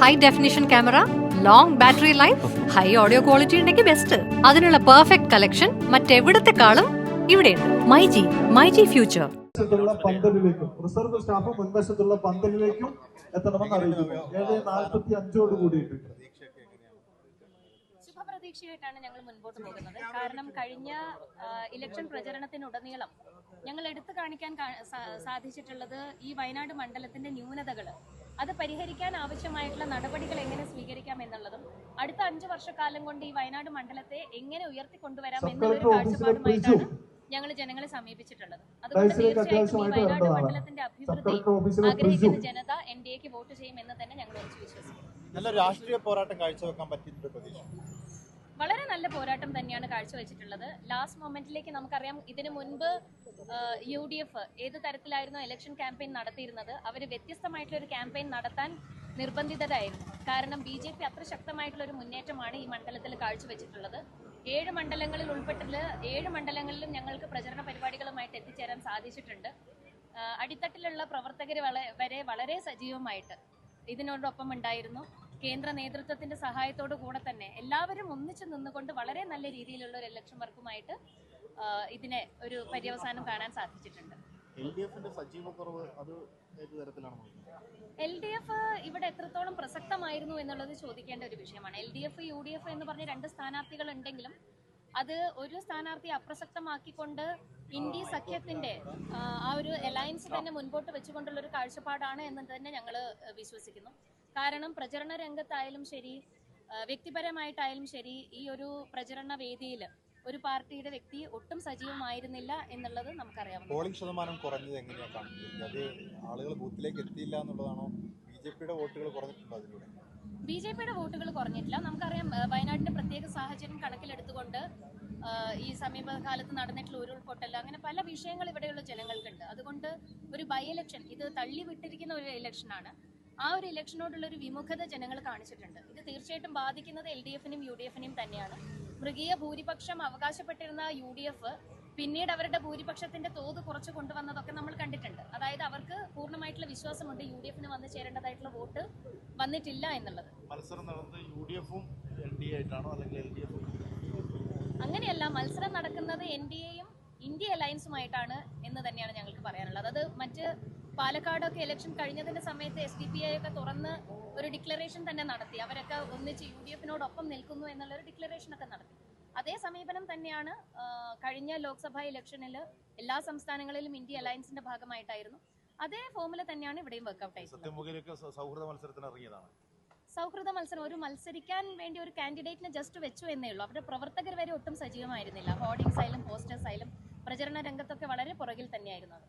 High definition camera long battery life high audio quality ഉണ്ടെങ്കിൽ best അതിനുള്ള perfect collection മറ്റെവിടത്തെക്കാളും ഇവിടെയുണ്ട്. മൈജി മൈജി ഫ്യൂച്ചർ മുൻവശത്തുള്ള പന്തലിലേക്കും റിസർവ് സ്റ്റാഫ് മുൻവശത്തുള്ള പന്തലിലേക്കും എത്തണമെന്ന് അറിയിക്കുന്നു. ഏഴ് നാൽപ്പത്തി അഞ്ചോട് കൂടിയിട്ട് ശുഭപ്രതീക്ഷയായിട്ടാണ് ഞങ്ങൾ മുൻപോട്ട് പോകുന്നത്. കാരണം കഴിഞ്ഞ ഇലക്ഷൻ പ്രചരണത്തിനുടനീളം ഞങ്ങൾ എടുത്തു കാണിക്കാൻ സാധിച്ചിട്ടുള്ളത് ഈ വയനാട് മണ്ഡലത്തിന്റെ ന്യൂനതകൾ അത് പരിഹരിക്കാൻ ആവശ്യമായിട്ടുള്ള നടപടികൾ എങ്ങനെ സ്വീകരിക്കാം എന്നുള്ളതും അടുത്ത അഞ്ചു വർഷക്കാലം കൊണ്ട് ഈ വയനാട് മണ്ഡലത്തെ എങ്ങനെ ഉയർത്തിക്കൊണ്ടുവരാം എന്നൊരു കാഴ്ചപ്പാടുമായിട്ടാണ് ഞങ്ങൾ ജനങ്ങളെ സമീപിച്ചിട്ടുള്ളത്. അതുകൊണ്ട് തീർച്ചയായിട്ടും ഈ വയനാട് മണ്ഡലത്തിന്റെ അഭിവൃദ്ധി ആഗ്രഹിക്കുന്ന ജനത എൻ ഡി എക്ക് വോട്ട് ചെയ്യുമെന്ന് തന്നെ ഞങ്ങൾ ഉറച്ചു വിശ്വസിക്കുന്നു. നല്ല രാഷ്ട്രീയ പോരാട്ടം കാഴ്ചവെക്കാൻ പറ്റിയിട്ടുണ്ട് പ്രതീക്ഷ. വളരെ നല്ല പോരാട്ടം തന്നെയാണ് കാഴ്ചവെച്ചിട്ടുള്ളത്. ലാസ്റ്റ് മൊമെന്റിലേക്ക് നമുക്കറിയാം ഇതിനു മുൻപ് യു ഡി എഫ് ഏത് തരത്തിലായിരുന്നു ഇലക്ഷൻ ക്യാമ്പയിൻ നടത്തിയിരുന്നത്? അവർ വ്യത്യസ്തമായിട്ടുള്ള ഒരു ക്യാമ്പയിൻ നടത്താൻ നിർബന്ധിതരായിരുന്നു. കാരണം ബി ജെ പി അത്ര ശക്തമായിട്ടുള്ള ഒരു മുന്നേറ്റമാണ് ഈ മണ്ഡലത്തിൽ കാഴ്ചവെച്ചിട്ടുള്ളത്. ഏഴ് മണ്ഡലങ്ങളിൽ ഉൾപ്പെട്ടത് ഏഴ് മണ്ഡലങ്ങളിലും ഞങ്ങൾക്ക് പ്രചരണ പരിപാടികളുമായിട്ട് എത്തിച്ചേരാൻ സാധിച്ചിട്ടുണ്ട്. അടിത്തട്ടിലുള്ള പ്രവർത്തകർ വരെ വളരെ സജീവമായിട്ട് ഇതിനോടൊപ്പം ഉണ്ടായിരുന്നു. കേന്ദ്ര നേതൃത്വത്തിന്റെ സഹായത്തോടു കൂടെ തന്നെ എല്ലാവരും ഒന്നിച്ചു നിന്നുകൊണ്ട് വളരെ നല്ല രീതിയിലുള്ള ഒരു ഇലക്ഷൻ വർക്കുമായിട്ട് ഇതിനെ ഒരു പര്യവസാനം കാണാൻ സാധിച്ചിട്ടുണ്ട്. എൽ ഡി എഫ് ഇവിടെ എത്രത്തോളം പ്രസക്തമായിരുന്നു എന്നുള്ളത് ചോദിക്കേണ്ട ഒരു വിഷയമാണ്. L D F U D F എന്ന് പറഞ്ഞ രണ്ട് സ്ഥാനാർത്ഥികൾ ഉണ്ടെങ്കിലും അത് ഒരു സ്ഥാനാർത്ഥി അപ്രസക്തമാക്കിക്കൊണ്ട് ഇന്ത്യ സഖ്യത്തിന്റെ ആ, ആ ഒരു അലയൻസ് തന്നെ മുൻപോട്ട് വെച്ചുകൊണ്ടുള്ള ഒരു കാഴ്ചപ്പാടാണ് എന്ന് തന്നെ ഞങ്ങൾ വിശ്വസിക്കുന്നു. കാരണം പ്രചരണ രംഗത്തായാലും ശരി വ്യക്തിപരമായിട്ടായാലും ശരി ഈ ഒരു പ്രചരണ വേദിയിൽ ഒരു പാർട്ടിയുടെ വ്യക്തി ഒട്ടും സജീവമായിരുന്നില്ല എന്നുള്ളത് നമുക്കറിയാം പോളിംഗ് ശതമാനം കുറഞ്ഞത് എങ്ങനെയാണ് കാണുന്നത്? അത് ആളുകൾ ബൂത്തിലേക്ക് എത്തിയില്ല എന്നുള്ളതാണോ? ബി ജെ പിയുടെ വോട്ടുകൾ കുറഞ്ഞിട്ടുണ്ടോ അതിലൂടെ? ബി ജെ പിയുടെ വോട്ടുകൾ കുറഞ്ഞിട്ടില്ല. നമുക്കറിയാം വയനാടിന്റെ പ്രത്യേക സാഹചര്യം കണക്കിലെടുത്തുകൊണ്ട് ഈ സമീപകാലത്ത് നടന്നിട്ടുള്ള ഉരുൾപൊട്ടൽ അങ്ങനെ പല വിഷയങ്ങൾ ഇവിടെയുള്ള ജനങ്ങൾക്കുണ്ട്. അതുകൊണ്ട് ഒരു ബൈ ഇലക്ഷൻ ഇത് തള്ളി വിട്ടിരിക്കുന്ന ഒരു ഇലക്ഷനാണ് ആ ഒരു ഇലക്ഷനോടുള്ള ഒരു വിമുഖത ജനങ്ങൾ കാണിച്ചിട്ടുണ്ട്. ഇത് തീർച്ചയായിട്ടും ബാധിക്കുന്നത് എൽ ഡി എഫിനും യു ഡി എഫിനും തന്നെയാണ്. മൃഗീയ ഭൂരിപക്ഷം അവകാശപ്പെട്ടിരുന്ന യു ഡി എഫ് പിന്നീട് അവരുടെ ഭൂരിപക്ഷത്തിന്റെ തോത് കുറച്ച് കൊണ്ടുവന്നതൊക്കെ നമ്മൾ കണ്ടിട്ടുണ്ട്. അതായത് അവർക്ക് പൂർണമായിട്ടുള്ള വിശ്വാസമുണ്ട് യു ഡി എഫിന് വന്നു ചേരേണ്ടതായിട്ടുള്ള വോട്ട് വന്നിട്ടില്ല എന്നുള്ളത്. മത്സരം നടന്നത് യു ഡി എഫും എൽ ഡി ആയിട്ടാണോ അല്ലെങ്കിൽ എൽ ഡി എഫും? അങ്ങനെയല്ല മത്സരം നടക്കുന്നത് എൻ ഡി എയും ഇന്ത്യ അലയൻസുമായിട്ടാണ് എന്ന് തന്നെയാണ് ഞങ്ങൾക്ക് പറയാനുള്ളത്. അത് മറ്റ് പാലക്കാടൊക്കെ ഇലക്ഷൻ കഴിഞ്ഞതിന്റെ സമയത്ത് എസ് ഡി പി ഐ ഒക്കെ തുറന്ന് ഒരു ഡിക്ലറേഷൻ തന്നെ നടത്തി. അവരൊക്കെ ഒന്നിച്ച് യു ഡി എഫിനോടൊപ്പം നിൽക്കുന്നു എന്നുള്ള ഒരു ഡിക്ലറേഷൻ ഒക്കെ നടത്തി. അതേ സമീപനം തന്നെയാണ് കഴിഞ്ഞ ലോക്സഭാ ഇലക്ഷനിൽ എല്ലാ സംസ്ഥാനങ്ങളിലും ഇന്ത്യ അലയൻസിന്റെ ഭാഗമായിട്ടായിരുന്നു. അതേ ഫോമുല തന്നെയാണ് ഇവിടെയും വർക്ക്ഔട്ട് ആയത് സത്യമുഖിലേക്ക് സൗഹൃദ മത്സരത്തിന് ഇറങ്ങിയതാണ്. സൗഹൃദ മത്സരം ഒരു മത്സരിക്കാൻ വേണ്ടി ഒരു കാൻഡിഡേറ്റിനെ ജസ്റ്റ് വെച്ചു എന്നേ ഉള്ളൂ. അവരുടെ പ്രവർത്തകർ വരെ ഒട്ടും സജീവമായിരുന്നില്ല. ഹോർഡിംഗ്സ് ആയാലും പോസ്റ്റേഴ്സ് ആയാലും പ്രചരണ രംഗത്തൊക്കെ വളരെ പുറകിൽ തന്നെയായിരുന്നു അവർ